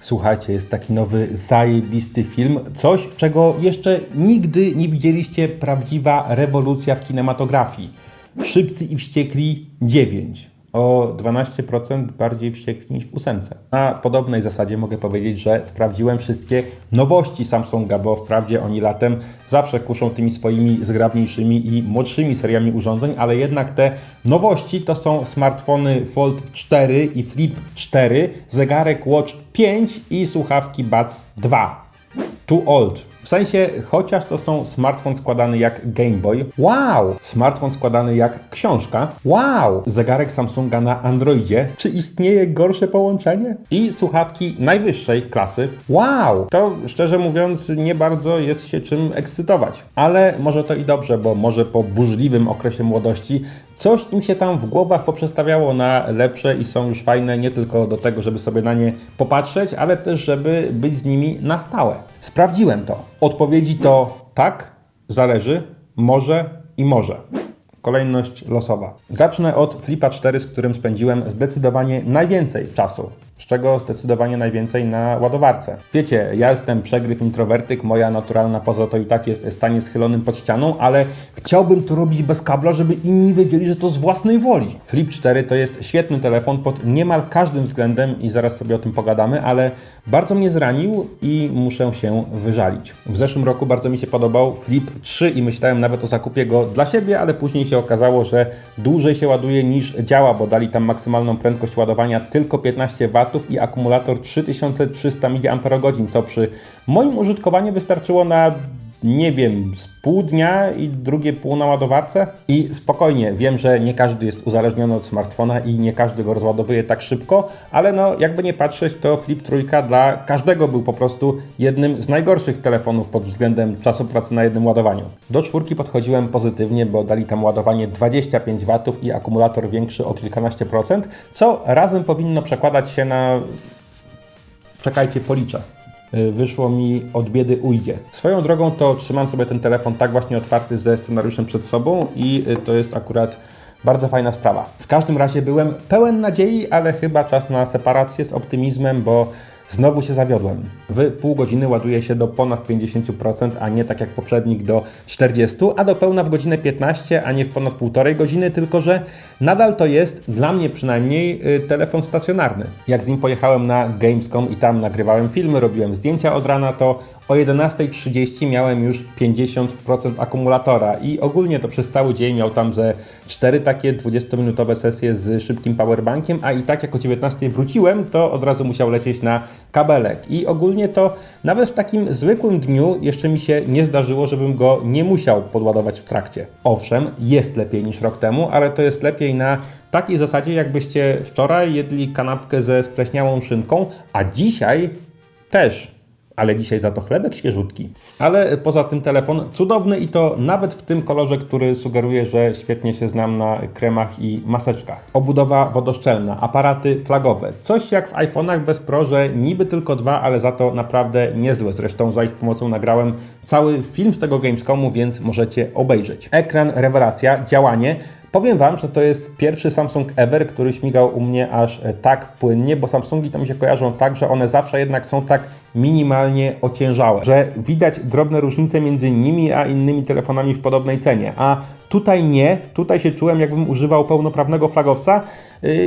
Słuchajcie, jest taki nowy, zajebisty film. Coś, czego jeszcze nigdy nie widzieliście. Prawdziwa rewolucja w kinematografii. Szybcy i wściekli 9. O 12% bardziej wściekli niż w ósemce. Na podobnej zasadzie mogę powiedzieć, że sprawdziłem wszystkie nowości Samsunga, bo wprawdzie oni latem zawsze kuszą tymi swoimi zgrabniejszymi i młodszymi seriami urządzeń, ale jednak te nowości to są smartfony Fold 4 i Flip 4, zegarek Watch 5 i słuchawki Buds 2. Too old. W sensie, chociaż to są smartfon składany jak Game Boy. Wow! Smartfon składany jak książka. Wow! Zegarek Samsunga na Androidzie. Czy istnieje gorsze połączenie? I słuchawki najwyższej klasy. Wow! To szczerze mówiąc, nie bardzo jest się czym ekscytować. Ale może to i dobrze, bo może po burzliwym okresie młodości coś im się tam w głowach poprzestawiało na lepsze i są już fajne nie tylko do tego, żeby sobie na nie popatrzeć, ale też, żeby być z nimi na stałe. Sprawdziłem to. Odpowiedzi to tak, zależy, może i może. Kolejność losowa. Zacznę od Flipa 4, z którym spędziłem zdecydowanie najwięcej czasu. Z czego zdecydowanie najwięcej na ładowarce. Wiecie, ja jestem przegryw introwertyk, moja naturalna poza to i tak jest stanie schylonym pod ścianą, ale chciałbym to robić bez kabla, żeby inni wiedzieli, że to z własnej woli. Flip 4 to jest świetny telefon pod niemal każdym względem i zaraz sobie o tym pogadamy, ale bardzo mnie zranił i muszę się wyżalić. W zeszłym roku bardzo mi się podobał Flip 3 i myślałem nawet o zakupie go dla siebie, ale później się okazało, że dłużej się ładuje niż działa, bo dali tam maksymalną prędkość ładowania tylko 15 W i akumulator 3300 mAh, co przy moim użytkowaniu wystarczyło na nie wiem, z pół dnia i drugie pół na ładowarce. I spokojnie, wiem, że nie każdy jest uzależniony od smartfona i nie każdy go rozładowuje tak szybko, ale no jakby nie patrzeć, to Flip Trójka dla każdego był po prostu jednym z najgorszych telefonów pod względem czasu pracy na jednym ładowaniu. Do czwórki podchodziłem pozytywnie, bo dali tam ładowanie 25 W i akumulator większy o kilkanaście procent, co razem powinno przekładać się na Czekajcie, policzę. Y, Wyszło mi od biedy ujdzie. Swoją drogą to trzymam sobie ten telefon tak właśnie otwarty ze scenariuszem przed sobą i y, to jest akurat bardzo fajna sprawa. W każdym razie byłem pełen nadziei, ale chyba czas na separację z optymizmem, bo Znowu się zawiodłem. W pół godziny ładuje się do ponad 50%, a nie tak jak poprzednik do 40%, a do pełna w godzinę 15, a nie w ponad półtorej godziny, tylko że nadal to jest, dla mnie przynajmniej, y, telefon stacjonarny. Jak z nim pojechałem na Gamescom i tam nagrywałem filmy, robiłem zdjęcia od rana, to o 11.30 miałem już 50% akumulatora i ogólnie to przez cały dzień miał tam ze 4 takie 20-minutowe sesje z szybkim powerbankiem, a i tak jak o 19.00 wróciłem, to od razu musiał lecieć na kabelek. I ogólnie to nawet w takim zwykłym dniu jeszcze mi się nie zdarzyło, żebym go nie musiał podładować w trakcie. Owszem, jest lepiej niż rok temu, ale to jest lepiej na takiej zasadzie, jakbyście wczoraj jedli kanapkę ze spleśniałą szynką, a dzisiaj też ale dzisiaj za to chlebek świeżutki. Ale poza tym telefon cudowny i to nawet w tym kolorze, który sugeruje, że świetnie się znam na kremach i maseczkach. Obudowa wodoszczelna, aparaty flagowe. Coś jak w iPhone'ach bez Pro, że niby tylko dwa, ale za to naprawdę niezłe. Zresztą za ich pomocą nagrałem cały film z tego Gamescomu, więc możecie obejrzeć. Ekran, rewelacja, działanie. Powiem Wam, że to jest pierwszy Samsung ever, który śmigał u mnie aż e, tak płynnie, bo Samsungi to mi się kojarzą tak, że one zawsze jednak są tak minimalnie ociężałe, że widać drobne różnice między nimi a innymi telefonami w podobnej cenie. A tutaj nie, tutaj się czułem jakbym używał pełnoprawnego flagowca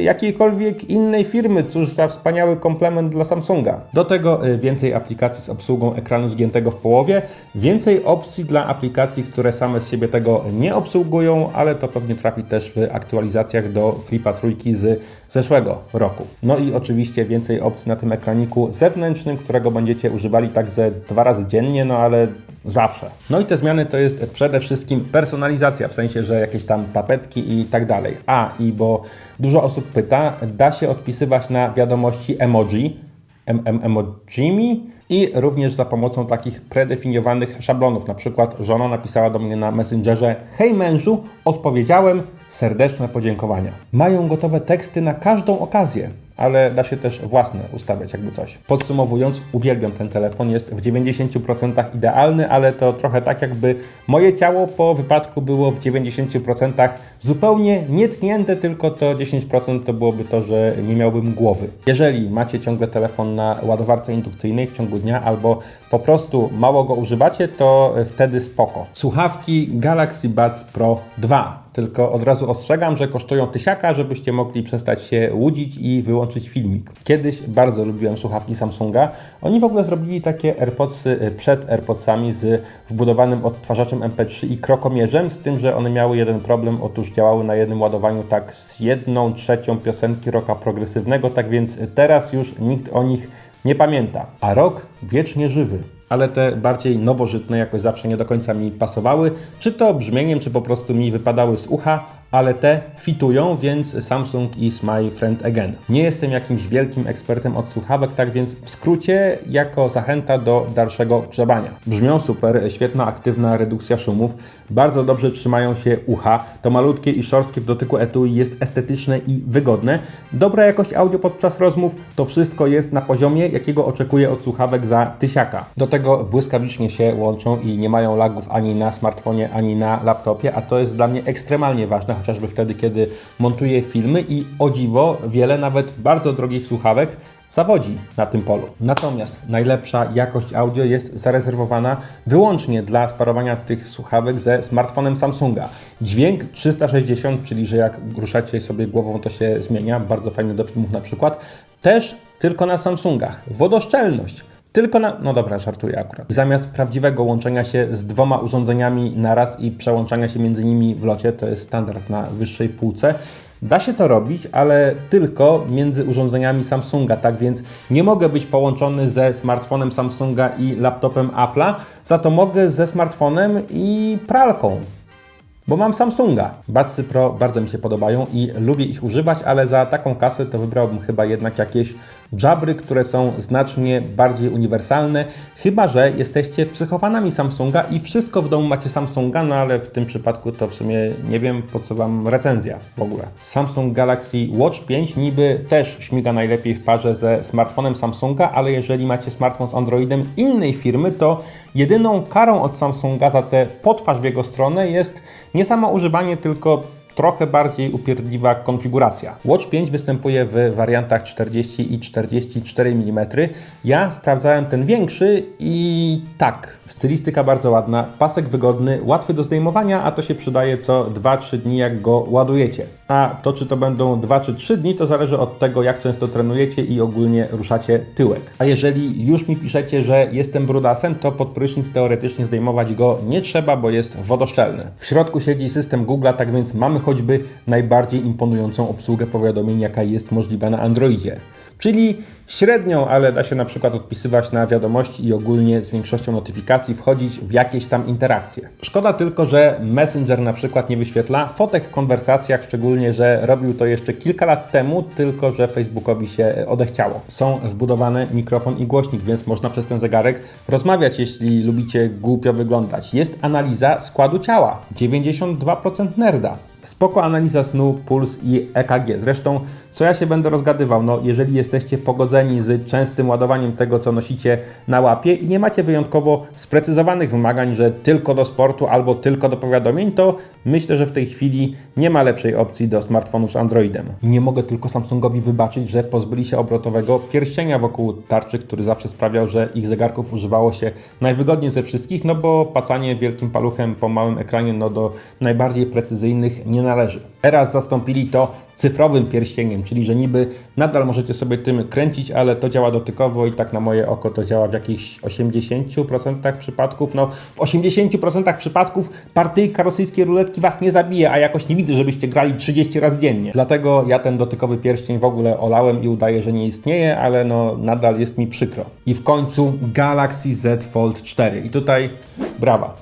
jakiejkolwiek innej firmy. Cóż za wspaniały komplement dla Samsunga. Do tego y, więcej aplikacji z obsługą ekranu zgiętego w połowie, więcej opcji dla aplikacji, które same z siebie tego nie obsługują, ale to pewnie trafi też w aktualizacjach do Flipa trójki z zeszłego roku. No i oczywiście więcej opcji na tym ekraniku zewnętrznym, którego będziecie używali tak ze dwa razy dziennie, no ale zawsze. No i te zmiany to jest przede wszystkim personalizacja, w sensie, że jakieś tam tapetki i tak dalej. A, i bo dużo osób pyta, da się odpisywać na wiadomości emoji, em, em, emojimi i również za pomocą takich predefiniowanych szablonów. Na przykład żona napisała do mnie na Messengerze Hej mężu, odpowiedziałem, serdeczne podziękowania. Mają gotowe teksty na każdą okazję ale da się też własne ustawiać, jakby coś. Podsumowując, uwielbiam ten telefon, jest w 90% idealny, ale to trochę tak, jakby moje ciało po wypadku było w 90% zupełnie nietknięte, tylko to 10% to byłoby to, że nie miałbym głowy. Jeżeli macie ciągle telefon na ładowarce indukcyjnej w ciągu dnia albo po prostu mało go używacie, to wtedy spoko. Słuchawki Galaxy Buds Pro 2 tylko od razu ostrzegam, że kosztują tysiaka, żebyście mogli przestać się łudzić i wyłączyć filmik. Kiedyś bardzo lubiłem słuchawki Samsunga. Oni w ogóle zrobili takie AirPodsy y, przed AirPodsami z wbudowanym odtwarzaczem MP3 i krokomierzem, z tym, że one miały jeden problem. Otóż działały na jednym ładowaniu tak z jedną trzecią piosenki rocka progresywnego, tak więc teraz już nikt o nich nie pamięta. A rok wiecznie żywy ale te bardziej nowożytne jakoś zawsze nie do końca mi pasowały, czy to brzmieniem, czy po prostu mi wypadały z ucha, ale te fitują, więc Samsung is my friend again. Nie jestem jakimś wielkim ekspertem od słuchawek, tak więc w skrócie jako zachęta do dalszego grzebania. Brzmią super, świetna aktywna redukcja szumów, bardzo dobrze trzymają się ucha, to malutkie i szorstkie w dotyku etui jest estetyczne i wygodne, dobra jakość audio podczas rozmów, to wszystko jest na poziomie, jakiego oczekuję od słuchawek za tysiaka. Do tego błyskawicznie się łączą i nie mają lagów ani na smartfonie, ani na laptopie, a to jest dla mnie ekstremalnie ważne, chociażby wtedy, kiedy montuję filmy i o dziwo wiele nawet bardzo drogich słuchawek zawodzi na tym polu. Natomiast najlepsza jakość audio jest zarezerwowana wyłącznie dla sparowania tych słuchawek ze smartfonem Samsunga. Dźwięk 360, czyli że jak ruszacie sobie głową, to się zmienia, bardzo fajny do filmów na przykład, też tylko na Samsungach. Wodoszczelność tylko na. No dobra, żartuję akurat. Zamiast prawdziwego łączenia się z dwoma urządzeniami naraz i przełączania się między nimi w locie, to jest standard na wyższej półce. Da się to robić, ale tylko między urządzeniami Samsunga, tak więc nie mogę być połączony ze smartfonem Samsunga i laptopem Apple'a, za to mogę ze smartfonem i pralką bo mam Samsunga. Budsy Pro bardzo mi się podobają i lubię ich używać, ale za taką kasę to wybrałbym chyba jednak jakieś Jabry, które są znacznie bardziej uniwersalne, chyba że jesteście psychofanami Samsunga i wszystko w domu macie Samsunga, no ale w tym przypadku to w sumie nie wiem po co Wam recenzja w ogóle. Samsung Galaxy Watch 5 niby też śmiga najlepiej w parze ze smartfonem Samsunga, ale jeżeli macie smartfon z Androidem innej firmy, to jedyną karą od Samsunga za tę potwarz w jego stronę jest nie samo używanie, tylko trochę bardziej upierdliwa konfiguracja. Watch 5 występuje w wariantach 40 i 44 mm. Ja sprawdzałem ten większy i tak, stylistyka bardzo ładna, pasek wygodny, łatwy do zdejmowania, a to się przydaje co 2-3 dni jak go ładujecie. A to czy to będą 2 czy 3 dni, to zależy od tego jak często trenujecie i ogólnie ruszacie tyłek. A jeżeli już mi piszecie, że jestem brudasem, to pod prysznic teoretycznie zdejmować go nie trzeba, bo jest wodoszczelny. W środku siedzi system Google'a, tak więc mamy choćby najbardziej imponującą obsługę powiadomień, jaka jest możliwa na Androidzie. Czyli średnią, ale da się na przykład odpisywać na wiadomości i ogólnie z większością notyfikacji wchodzić w jakieś tam interakcje. Szkoda tylko, że Messenger na przykład nie wyświetla fotek w konwersacjach, szczególnie, że robił to jeszcze kilka lat temu, tylko że Facebookowi się odechciało. Są wbudowane mikrofon i głośnik, więc można przez ten zegarek rozmawiać, jeśli lubicie głupio wyglądać. Jest analiza składu ciała. 92% nerda. Spoko analiza snu, puls i EKG. Zresztą, co ja się będę rozgadywał? No, jeżeli jesteście pogodzeni z częstym ładowaniem tego, co nosicie na łapie i nie macie wyjątkowo sprecyzowanych wymagań, że tylko do sportu albo tylko do powiadomień, to myślę, że w tej chwili nie ma lepszej opcji do smartfonu z Androidem. Nie mogę tylko Samsungowi wybaczyć, że pozbyli się obrotowego pierścienia wokół tarczy, który zawsze sprawiał, że ich zegarków używało się najwygodniej ze wszystkich, no bo pacanie wielkim paluchem po małym ekranie no do najbardziej precyzyjnych nie należy. Teraz zastąpili to cyfrowym pierścieniem, czyli że niby nadal możecie sobie tym kręcić, ale to działa dotykowo i tak na moje oko to działa w jakichś 80% przypadków. No w 80% przypadków partyjka rosyjskiej ruletki Was nie zabije, a jakoś nie widzę, żebyście grali 30 razy dziennie. Dlatego ja ten dotykowy pierścień w ogóle olałem i udaję, że nie istnieje, ale no nadal jest mi przykro. I w końcu Galaxy Z Fold 4 i tutaj brawa.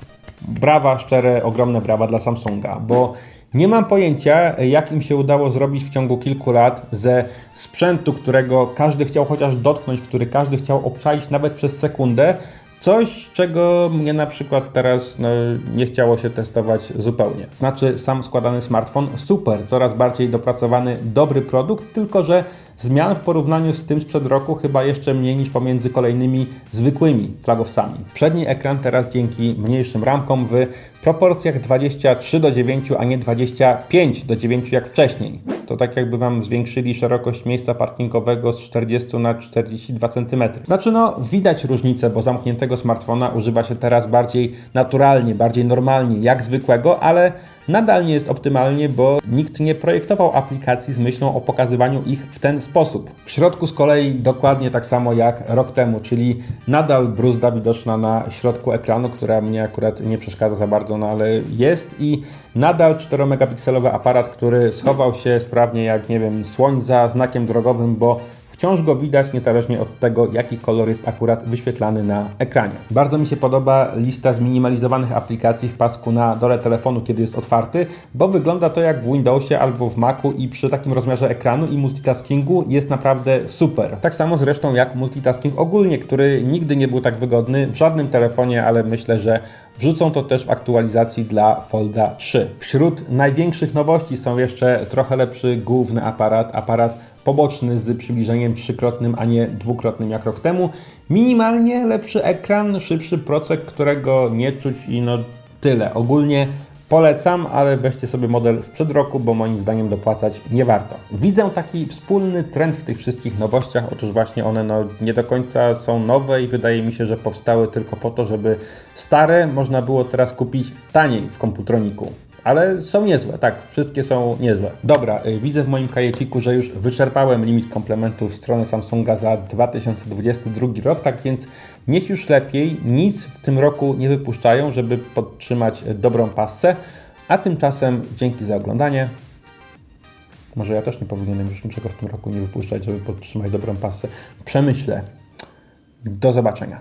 Brawa, szczere, ogromne brawa dla Samsunga, bo nie mam pojęcia, jak im się udało zrobić w ciągu kilku lat ze sprzętu, którego każdy chciał chociaż dotknąć, który każdy chciał obczaić nawet przez sekundę, Coś, czego mnie na przykład teraz no, nie chciało się testować zupełnie. Znaczy, sam składany smartfon super, coraz bardziej dopracowany, dobry produkt, tylko że zmian w porównaniu z tym sprzed roku chyba jeszcze mniej niż pomiędzy kolejnymi zwykłymi flagowcami. Przedni ekran teraz dzięki mniejszym ramkom w proporcjach 23 do 9, a nie 25 do 9 jak wcześniej. To tak jakby Wam zwiększyli szerokość miejsca parkingowego z 40 na 42 cm. Znaczy no, widać różnicę, bo zamkniętego smartfona używa się teraz bardziej naturalnie, bardziej normalnie, jak zwykłego, ale nadal nie jest optymalnie, bo nikt nie projektował aplikacji z myślą o pokazywaniu ich w ten sposób. W środku z kolei dokładnie tak samo jak rok temu, czyli nadal bruzda widoczna na środku ekranu, która mnie akurat nie przeszkadza za bardzo, no ale jest i nadal 4-megapikselowy aparat, który schował się sprawnie jak, nie wiem, słoń za znakiem drogowym, bo Wciąż go widać niezależnie od tego, jaki kolor jest akurat wyświetlany na ekranie. Bardzo mi się podoba lista zminimalizowanych aplikacji w pasku na dole telefonu, kiedy jest otwarty, bo wygląda to jak w Windowsie albo w Macu i przy takim rozmiarze ekranu i multitaskingu jest naprawdę super. Tak samo zresztą jak multitasking ogólnie, który nigdy nie był tak wygodny w żadnym telefonie, ale myślę, że Wrzucą to też w aktualizacji dla Folda 3. Wśród największych nowości są jeszcze trochę lepszy główny aparat, aparat poboczny z przybliżeniem trzykrotnym, a nie dwukrotnym jak rok temu. Minimalnie lepszy ekran, szybszy procek, którego nie czuć i no tyle. Ogólnie Polecam, ale weźcie sobie model sprzed roku, bo moim zdaniem dopłacać nie warto. Widzę taki wspólny trend w tych wszystkich nowościach, otóż właśnie one no, nie do końca są nowe i wydaje mi się, że powstały tylko po to, żeby stare można było teraz kupić taniej w komputroniku. Ale są niezłe, tak, wszystkie są niezłe. Dobra, y, widzę w moim kajeciku, że już wyczerpałem limit komplementów strony Samsunga za 2022 rok, tak więc niech już lepiej nic w tym roku nie wypuszczają, żeby podtrzymać dobrą passę. A tymczasem dzięki za oglądanie. Może ja też nie powinienem już niczego w tym roku nie wypuszczać, żeby podtrzymać dobrą passę. Przemyślę. Do zobaczenia.